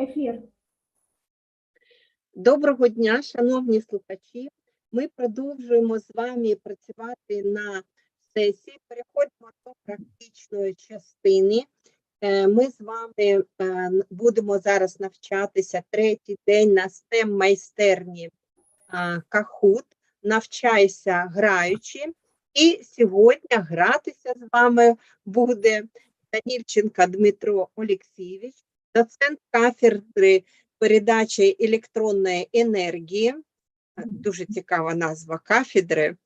Ефір. Доброго дня, шановні слухачі. Ми продовжуємо з вами працювати на сесії. Переходимо до практичної частини. Е, Ми з вами е, будемо зараз навчатися третій день на STEM майстерні Кахут. Навчайся граючи. І сьогодні гратися з вами буде Данільченко Дмитро Олексійович, доцент кафедри передачі електронної енергії. Дуже цікава назва кафедри.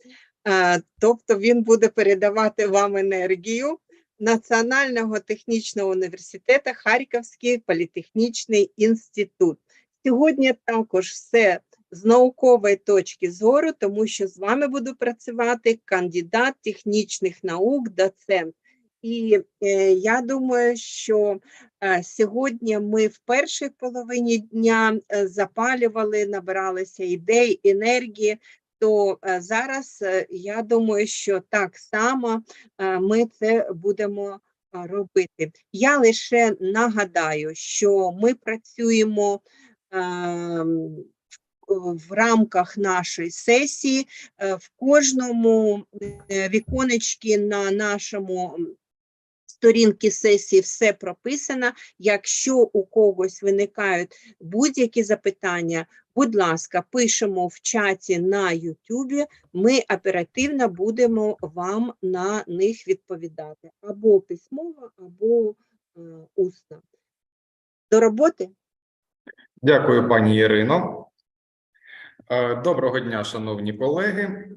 Тобто він буде передавати вам енергію Національного технічного університету Харківський політехнічний інститут. Сьогодні також все з наукової точки зору, тому що з вами буду працювати кандидат технічних наук, доцент. І е, я думаю, що Е, Сьогодні ми в першій половині дня е, запалювали, набиралися ідей, енергії. То зараз я думаю, що так само ми це будемо робити. Я лише нагадаю, що ми працюємо ем, в рамках нашої сесії в кожному віконечці на нашому сторінки сесії все прописано. Якщо у когось виникають будь-які запитання, будь ласка, пишемо в чаті на YouTube, ми оперативно будемо вам на них відповідати або письмово, або е, усно. До роботи? Дякую, пані Ірино. Е, Доброго дня, шановні колеги.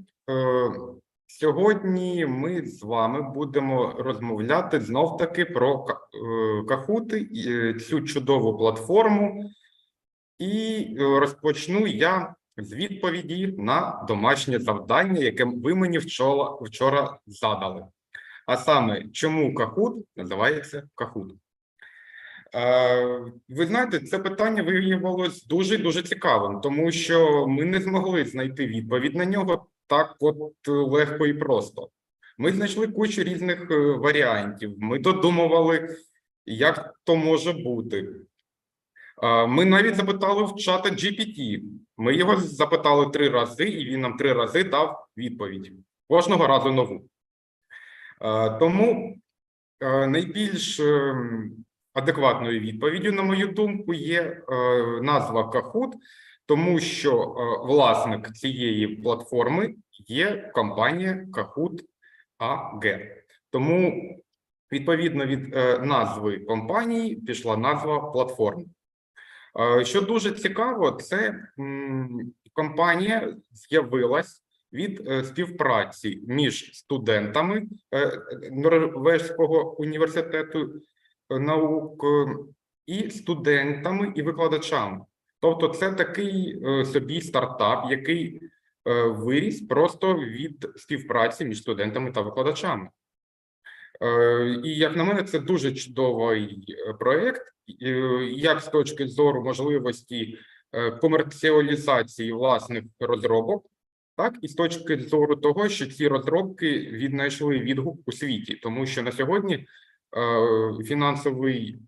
Сьогодні ми з вами будемо розмовляти знов-таки про е, Кахути, е, цю чудову платформу. І е, розпочну я з відповіді на домашнє завдання, яке ви мені вчора, вчора задали. А саме, чому Кахут називається Кахут? Ви знаєте, це питання виявилось дуже дуже цікавим, тому що ми не змогли знайти відповідь на нього так, от е, легко і просто. Ми знайшли кучу різних е, варіантів. Ми додумували, як то може бути. Ми навіть запитали в чата GPT. Ми його запитали три рази, і він нам три рази дав відповідь. Кожного разу нову. Тому найбільш ем, адекватною відповіддю, на мою думку, є е, назва Kahoot, тому що е, власник цієї платформи є компанія Kahoot AG. Тому відповідно від е, назви компанії пішла назва платформи. Е, Що дуже цікаво, це компанія з'явилась від співпраці між студентами Норвезького університету наук е, і студентами і викладачами. Тобто, це такий е, собі стартап, який е, виріс просто від співпраці між студентами та викладачами. Е, І як на мене, це дуже чудовий проект, е, як з точки зору можливості комерціалізації власних розробок, так і з точки зору того, що ці розробки віднайшли відгук у світі, тому що на сьогодні фінансовий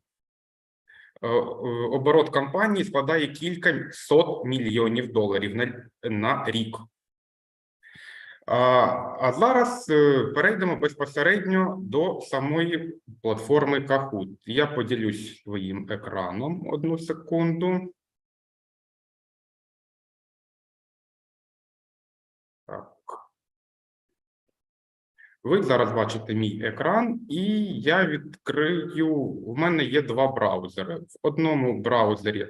оборот компанії складає кілька сот мільйонів доларів на, на рік. А, а зараз е, перейдемо безпосередньо до самої платформи Kahoot. Я поділюсь своїм екраном одну секунду. Ви зараз бачите мій екран, і я відкрию. В мене є два браузери. В одному браузері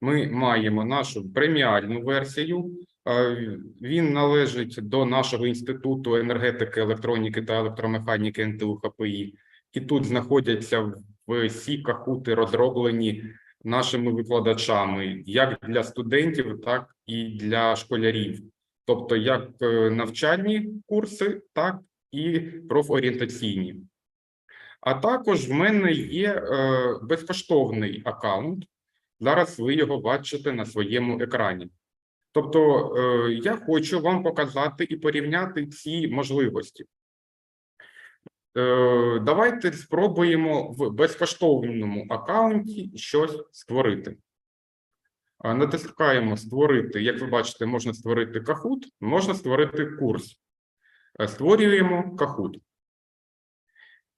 ми маємо нашу преміальну версію. Е, Він належить до нашого інституту енергетики, електроніки та електромеханіки НТУ ХПІ. І тут знаходяться всі кахути, розроблені нашими викладачами, як для студентів, так і для школярів. Тобто, як е, навчальні курси, так і профорієнтаційні. А також в мене є е, безкоштовний аккаунт. Зараз ви його бачите на своєму екрані. Тобто, е, я хочу вам показати і порівняти ці можливості. Е, Давайте спробуємо в безкоштовному аккаунті щось створити. Натискаємо створити. Як ви бачите, можна створити Kahoot, можна створити курс. Е, Створюємо Kahoot.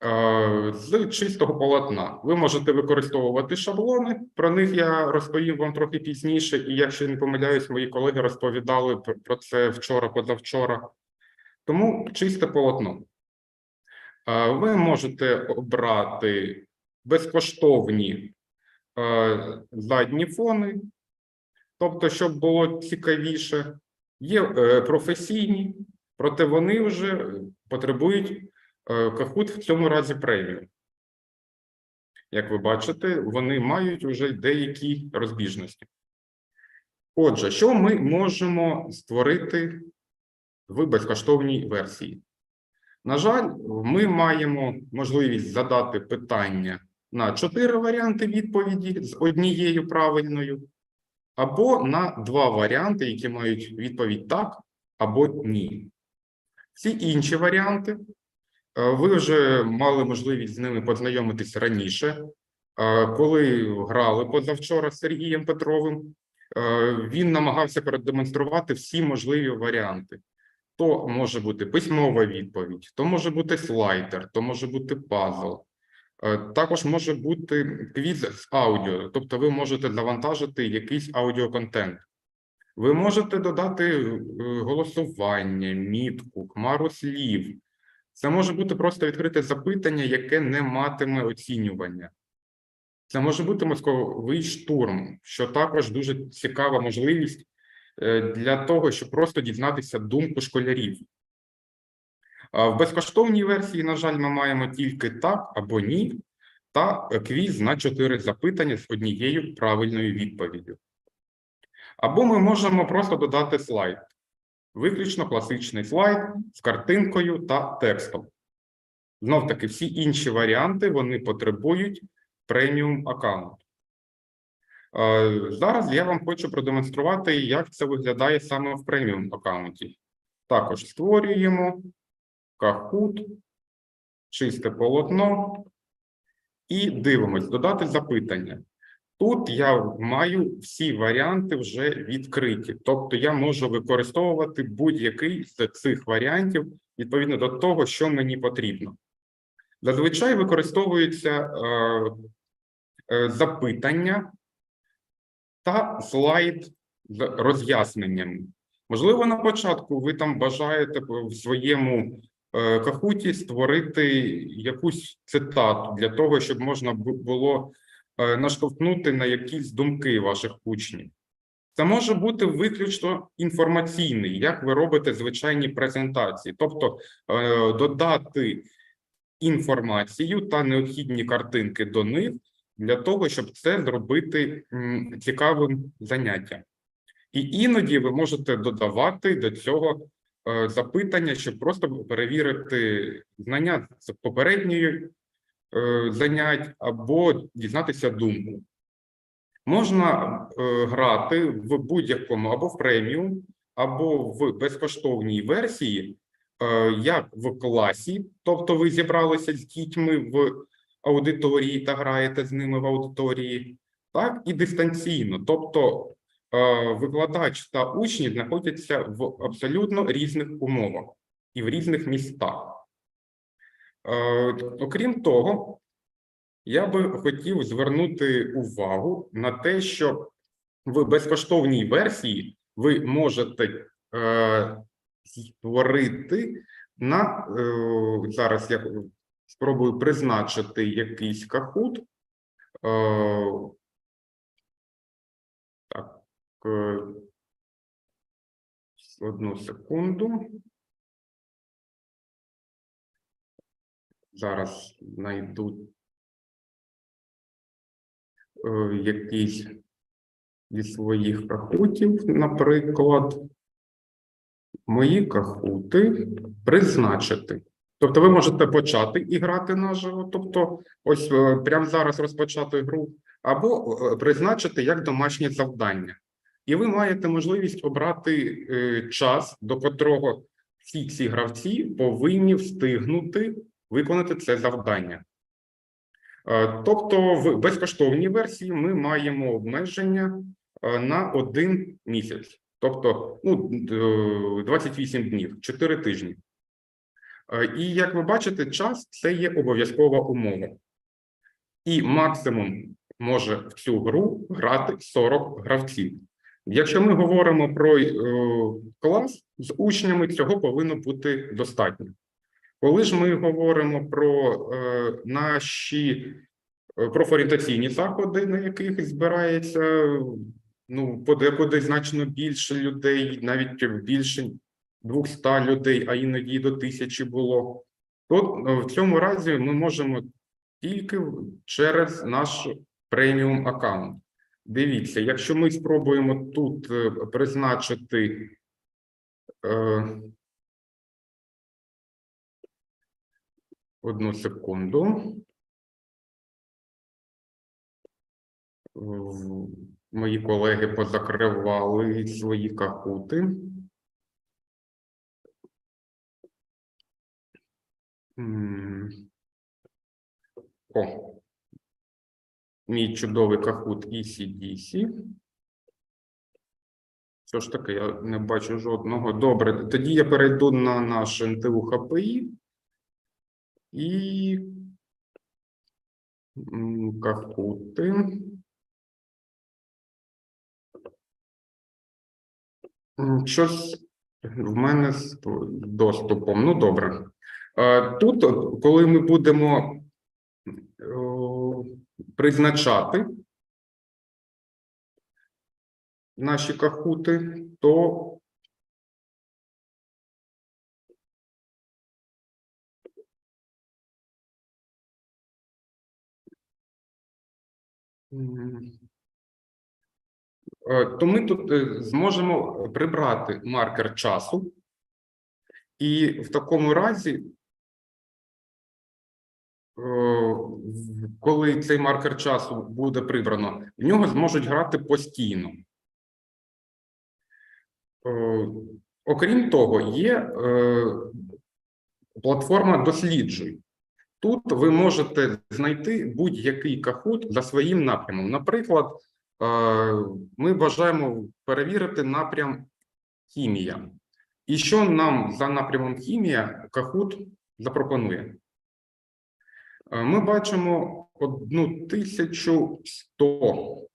Е, З чистого полотна. Ви можете використовувати шаблони. Про них я розповім вам трохи пізніше. І якщо не помиляюсь, мої колеги розповідали про- це вчора, позавчора. Тому чисте полотно. Е, Ви можете обрати безкоштовні задні фони, тобто, щоб було цікавіше. Є професійні, проте вони вже потребують е, Kahoot в цьому разі преміум. Як ви бачите, вони мають вже деякі розбіжності. Отже, що ми можемо створити в безкоштовній версії? На жаль, ми маємо можливість задати питання на чотири варіанти відповіді з однією правильною, або на два варіанти, які мають відповідь так або ні. Всі інші варіанти е, ви вже мали можливість з ними познайомитись раніше, Е, коли грали позавчора з Сергієм Петровим. е, Він намагався продемонструвати всі можливі варіанти. То може бути письмова відповідь, то може бути слайдер, то може бути пазл. Також може бути квіз з аудіо, тобто ви можете завантажити якийсь аудіоконтент. Ви можете додати е, голосування, мітку, хмару слів. Це може бути просто відкрите запитання, яке не матиме оцінювання. Це може бути мозковий штурм, що також дуже цікава можливість е, для того, щоб просто дізнатися думку школярів. В безкоштовній версії, на жаль, ми маємо тільки так або ні, та квіз на чотири запитання з однією правильною відповіддю. Або ми можемо просто додати слайд, виключно класичний слайд з картинкою та текстом. Знов таки, всі інші варіанти вони потребують преміум аккаунт. Е, Зараз я вам хочу продемонструвати, як це виглядає саме в преміум аккаунті. Також створюємо Kahoot, чисте полотно і дивимось, додати запитання. Тут я маю всі варіанти вже відкриті, тобто я можу використовувати будь-який з цих варіантів відповідно до того, що мені потрібно. Зазвичай використовується е, е, запитання та слайд з роз'ясненнями. Можливо, на початку ви там бажаєте в своєму е, кахуті створити якусь цитату для того, щоб можна було наштовхнути на якісь думки ваших учнів. Це може бути виключно інформаційний, як ви робите звичайні презентації, тобто е, додати інформацію та необхідні картинки до них для того, щоб це зробити цікавим заняттям. І іноді ви можете додавати до цього е, запитання, щоб просто перевірити знання з попередньої е, занять або дізнатися думку. Можна е, грати в будь-якому або в преміум, або в безкоштовній версії, е, як в класі, тобто ви зібралися з дітьми в аудиторії та граєте з ними в аудиторії, так і дистанційно, тобто е, викладач та учні знаходяться в абсолютно різних умовах і в різних містах. Окрім того, я би хотів звернути увагу на те, що в безкоштовній версії ви можете е, створити на е, зараз я спробую призначити якийсь кахут. Е, так, одну секунду. Зараз знайду е, якийсь зі своїх кахутів, наприклад, мої кахути призначити. Тобто ви можете почати і грати наживо, тобто ось е, прямо зараз розпочати гру, або е, призначити як домашнє завдання. І ви маєте можливість обрати час, до котрого всі ці гравці повинні встигнути виконати це завдання. Е, Тобто, в безкоштовній версії ми маємо обмеження е, на один місяць, тобто ну, 28 днів, 4 тижні. Е, І як ви бачите, час це є обов'язкова умова. І максимум може в цю гру грати 40 гравців. Якщо ми говоримо про е, клас з учнями, цього повинно бути достатньо. Коли ж ми говоримо про е, наші е, профорієнтаційні заходи, на яких збирається ну, подекуди значно більше людей, навіть більше 200 людей, а іноді до тисячі було, то е, в цьому разі ми можемо тільки через наш преміум аккаунт. Дивіться, якщо ми спробуємо тут призначити одну секунду. Мої колеги позакривали свої кахути. О, мій чудовий кахут ECDC. Що ж таке, я не бачу жодного. Добре, тоді я перейду на наш НТУ ХПІ і м, кахути. Щось в мене з доступом. Ну, добре. Тут, коли ми будемо призначати наші кахути, то то ми тут е, зможемо прибрати маркер часу, і в такому разі, е, коли цей маркер часу буде прибрано, в нього зможуть грати постійно. Е, Окрім того, є е, платформа Досліджуй. Тут ви можете знайти будь-який кахут за своїм напрямом. Наприклад, е, ми бажаємо перевірити напрям хімія. І що нам за напрямом хімія кахут запропонує? Е, Ми бачимо 1100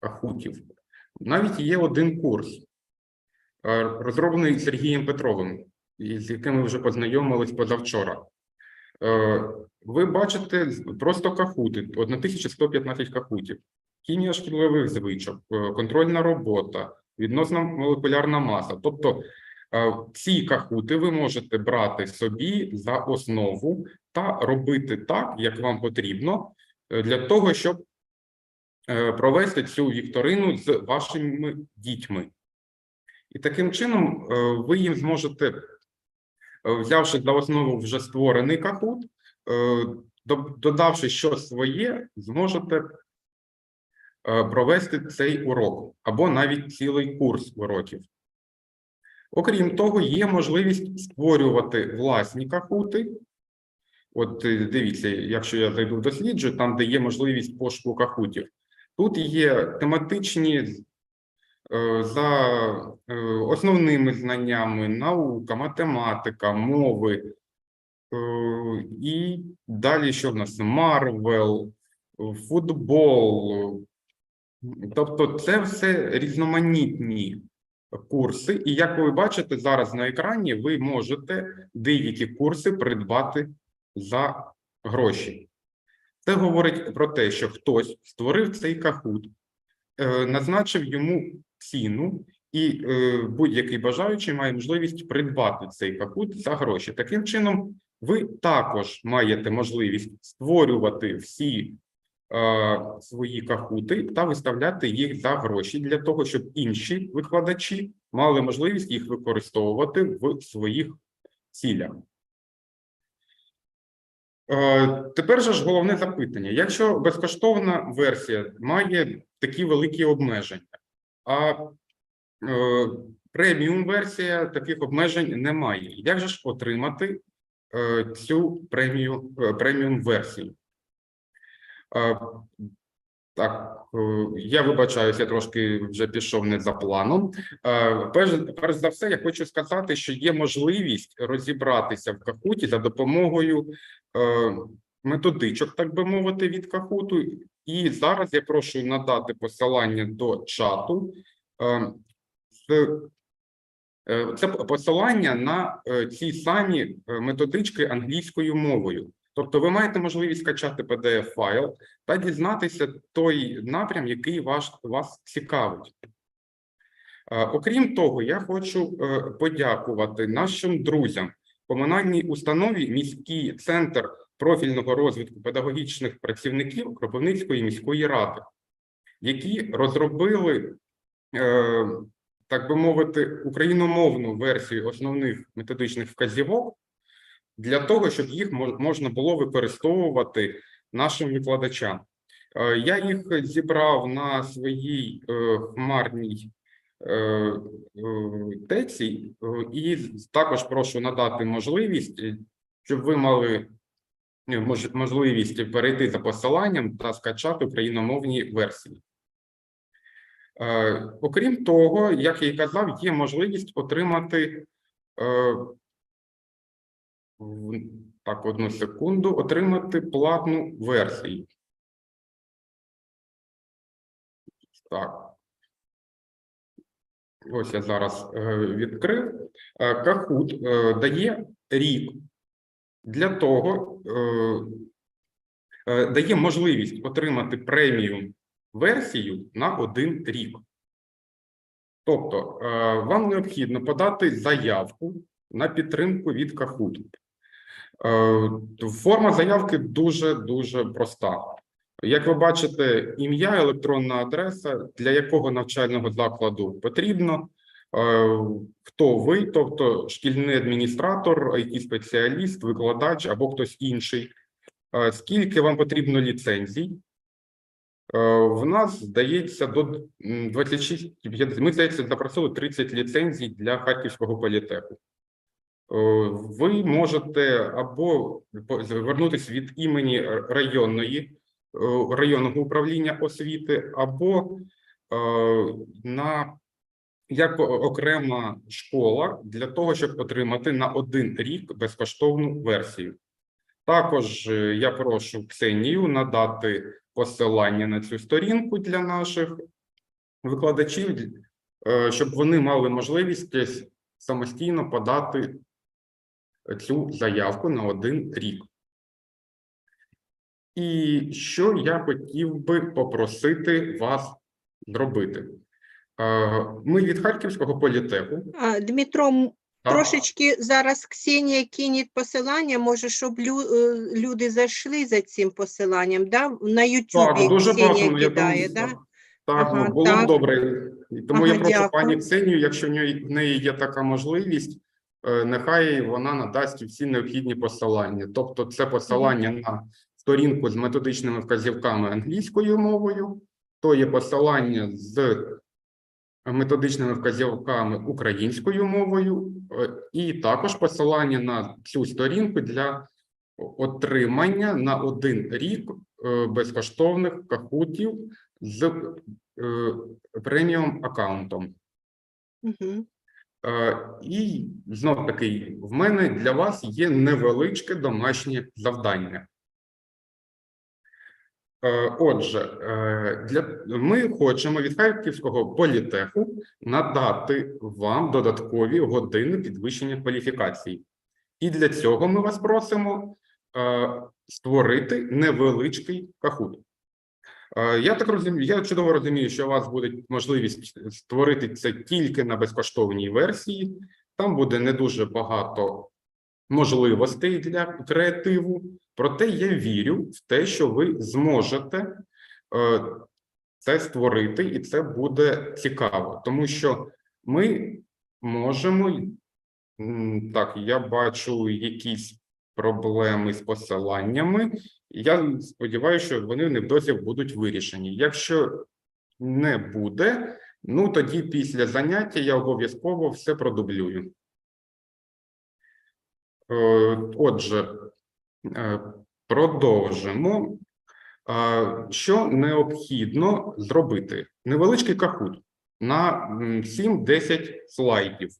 кахутів. Навіть є один курс, е, розроблений Сергієм Петровим, з яким ми вже познайомились позавчора. Е, Ви бачите просто кахути, 1115 кахутів, хімія шкідливих звичок, е, контрольна робота, відносна молекулярна маса. Тобто е, ці кахути ви можете брати собі за основу та робити так, як вам потрібно, для того, щоб провести цю вікторину з вашими дітьми. І таким чином ви їм зможете взявши за основу вже створений кахут, е, додавши щось своє, зможете е, провести цей урок або навіть цілий курс уроків. Окрім того, є можливість створювати власні кахути. От е, дивіться, якщо я зайду в досліджую, там, де є можливість пошуку кахутів, тут є тематичні е, за е, основними знаннями наука, математика, мови. е, І далі що в нас? Марвел, футбол. Тобто, це все різноманітні курси. І як ви бачите зараз на екрані, ви можете деякі курси придбати за гроші. Це говорить про те, що хтось створив цей кахут, е, назначив йому ціну, і е, будь-який бажаючий має можливість придбати цей кахут за гроші. Таким чином, ви також маєте можливість створювати всі е, свої кахути та виставляти їх за гроші для того, щоб інші викладачі мали можливість їх використовувати в своїх цілях. Е, Тепер же ж головне запитання: якщо безкоштовна версія має такі великі обмеження, а е, преміум версія таких обмежень не має, як же ж отримати е, цю премію е, преміум версію. Е, Так, я вибачаюся, я трошки вже пішов не за планом. Е, Перш, перш за все, я хочу сказати, що є можливість розібратися в кахуті за допомогою е, методичок, так би мовити, від кахуту. І зараз я прошу надати посилання до чату. Е, е, Це посилання на е, ці самі методички англійською мовою. Тобто, ви маєте можливість скачати pdf файл та дізнатися той напрям, який ваш, вас цікавить. Окрім того, я хочу подякувати нашим друзям комунальній установі міський центр профільного розвитку педагогічних працівників Кропивницької міської ради, які розробили, е, так би мовити, україномовну версію основних методичних вказівок для того, щоб їх можна було використовувати нашим викладачам. Е, Я їх зібрав на своїй е, хмарній теці, і також прошу надати можливість, щоб ви мали можливість перейти за посиланням та скачати україномовні версії. Е, Окрім того, як я і казав, є можливість отримати е, так, одну секунду, отримати платну версію. Так. Ось я зараз е, відкрив. Е, дає рік для того, е, е, дає можливість отримати преміум версію на один рік. Тобто, е, вам необхідно подати заявку на підтримку від Kahoot. Форма заявки дуже дуже проста. Як ви бачите, ім'я, електронна адреса, для якого навчального закладу потрібно, хто ви, тобто шкільний адміністратор, it спеціаліст викладач або хтось інший. Е, Скільки вам потрібно ліцензій? Е, В нас здається до 26, ми здається, запросили 30 ліцензій для Харківського політеху. Е, Ви можете або звернутися від імені районної е, районного управління освіти, або е, на як окрема школа для того, щоб отримати на один рік безкоштовну версію. Також е, я прошу Ксенію надати посилання на цю сторінку для наших викладачів, е, щоб вони мали можливість самостійно подати цю заявку на один рік. І що я хотів би попросити вас зробити? Ми від Харківського політеху. Дмитро, так, трошечки зараз Ксенія кине посилання, може, щоб лю- е, люди зайшли за цим посиланням, да? На Ютубі Так, дуже Ксенія багато. Я думаю, да? так, так, Ага, ну, було так. б добре. Тому Ага, я прошу дякую. пані Ксенію, якщо в неї, в неї є така можливість, е, нехай вона надасть всі необхідні посилання. Тобто, це посилання на сторінку з методичними вказівками англійською мовою, то є посилання з методичними вказівками українською мовою, е, і також посилання на цю сторінку для отримання на один рік е, безкоштовних кахутів з е, преміум аккаунтом. Угу. І знов таки, в мене для вас є невеличке домашнє завдання. Е, Отже, е, для, ми хочемо від Харківського політеху надати вам додаткові години підвищення кваліфікації. І для цього ми вас просимо е, створити невеличкий кахут. Я так розумію, я чудово розумію, що у вас буде можливість створити це тільки на безкоштовній версії. Там буде не дуже багато можливостей для креативу. Проте я вірю в те, що ви зможете е, це створити, і це буде цікаво, тому що ми можемо так. Я бачу якісь проблеми з посиланнями. Я сподіваюся, що вони невдовзі будуть вирішені. Якщо не буде, ну тоді після заняття я обов'язково все продублюю. Е, Отже, продовжимо. Е, Що необхідно зробити? Невеличкий кахут на 7-10 слайдів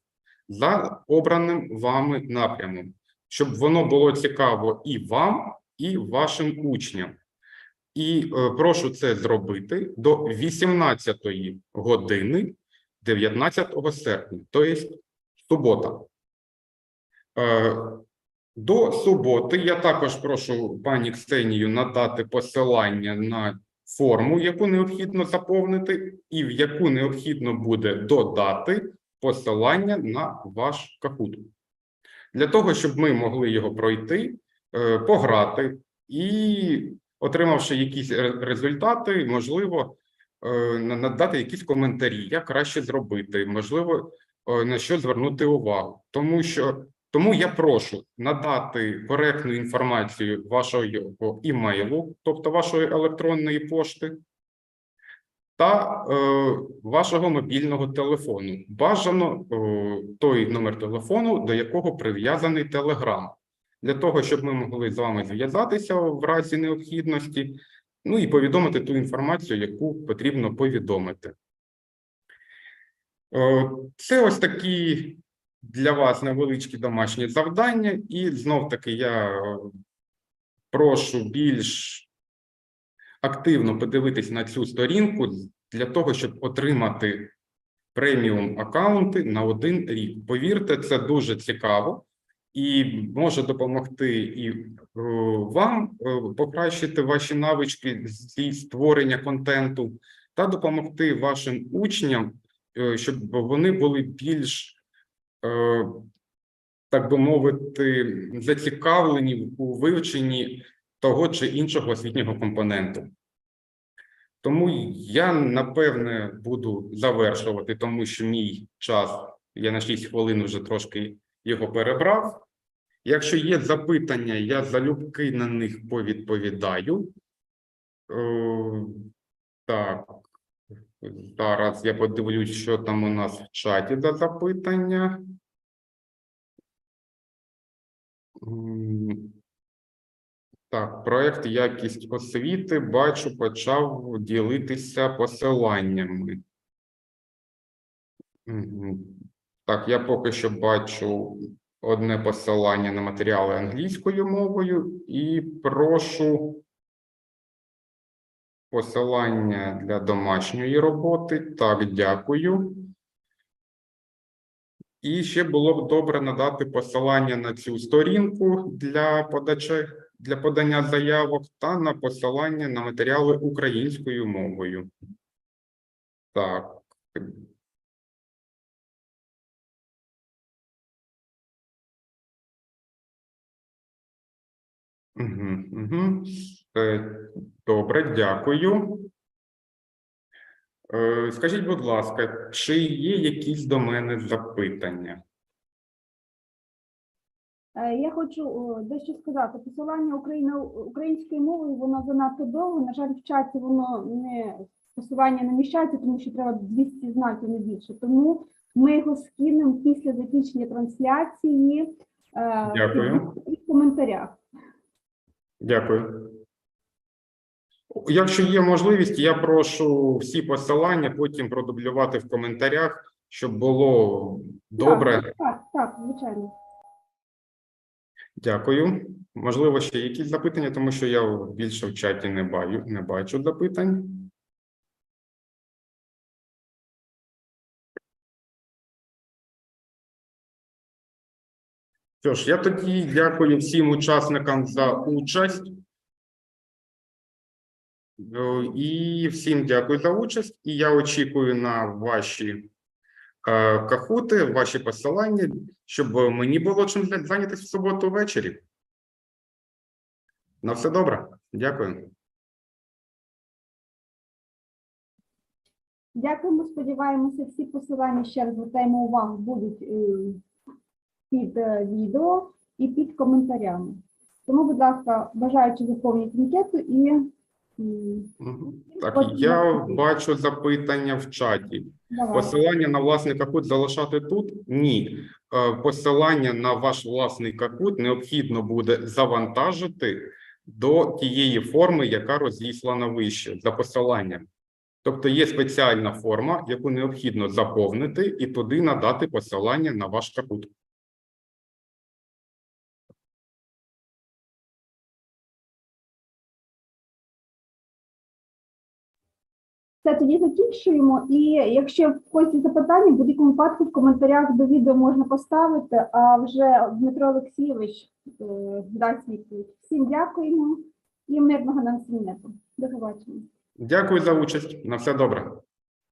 за обраним вами напрямом, щоб воно було цікаво і вам, і вашим учням. І е, прошу це зробити до 18 години 19 серпня, тобто субота. До суботи я також прошу пані Ксенію надати посилання на форму, яку необхідно заповнити, і в яку необхідно буде додати посилання на ваш кахут. Для того, щоб ми могли його пройти, е, пограти і, отримавши якісь результати, можливо, е, надати якісь коментарі, як краще зробити, можливо, е, на що звернути увагу. Тому що тому я прошу надати коректну інформацію вашого імейлу, тобто вашої електронної пошти, та е, вашого мобільного телефону. Бажано е, той номер телефону, до якого прив'язаний Telegram, для того, щоб ми могли з вами зв'язатися в разі необхідності, ну і повідомити ту інформацію, яку потрібно повідомити. Це ось такі для вас невеличкі домашні завдання, і знов таки я е, прошу більш активно подивитись на цю сторінку для того, щоб отримати преміум аккаунти на один рік. Повірте, це дуже цікаво і може допомогти і е, вам е, покращити ваші навички зі створення контенту та допомогти вашим учням, щоб вони були більш, так би мовити, зацікавлені у вивченні того чи іншого освітнього компоненту. Тому я напевне буду завершувати, тому що мій час, я на 6 хвилин вже трошки його перебрав. Якщо є запитання, я залюбки на них повідповідаю. Е, Так, зараз я подивлюсь, що там у нас в чаті за запитання. Так, проект якість освіти, бачу, почав ділитися посиланнями. Так, я поки що бачу одне посилання на матеріали англійською мовою і прошу посилання для домашньої роботи. Так, дякую. І ще було б добре надати посилання на цю сторінку для подачі, для подання заявок та на посилання на матеріали українською мовою. Так. Угу, угу. Добре, дякую. Е, Скажіть, будь ласка, чи є якісь до мене запитання? Е, Я хочу дещо сказати. Посилання Україна українською мовою воно занадто довго. На жаль, в чаті воно не посилання не міщається, тому що треба 200 знаків не більше. Тому ми його скинемо після закінчення трансляції е, Дякую. в коментарях. Дякую. Якщо є можливість, я прошу всі посилання потім продублювати в коментарях, щоб було добре. Так, так, так, звичайно. Дякую. Можливо, ще якісь запитання, тому що я більше в чаті не бачу, не бачу запитань. Що ж, я тоді дякую всім учасникам за участь. Е, І всім дякую за участь. І я очікую на ваші е, кахути, ваші посилання, щоб мені було чим зайнятися в суботу ввечері. На все добре. Дякую. Дякуємо. Сподіваємося, всі посилання ще раз звертаємо увагу будуть е, під відео і під коментарями. Тому, будь ласка, бажаючи заповнити анкету і. Так, я бачу запитання в чаті. Посилання на власний кахут залишати тут? Ні. Е, Посилання на ваш власний кахут необхідно буде завантажити до тієї форми, яка розіслана вище за посиланням. Тобто є спеціальна форма, яку необхідно заповнити і туди надати посилання на ваш кахут. Все, тоді закінчуємо. І якщо в когось є запитання, в будь-якому випадку в коментарях до відео можна поставити, а вже Дмитро Олексійович е, дасть відповідь. Всім дякуємо і мирного нам світу. До побачення. Дякую за участь. На все добре.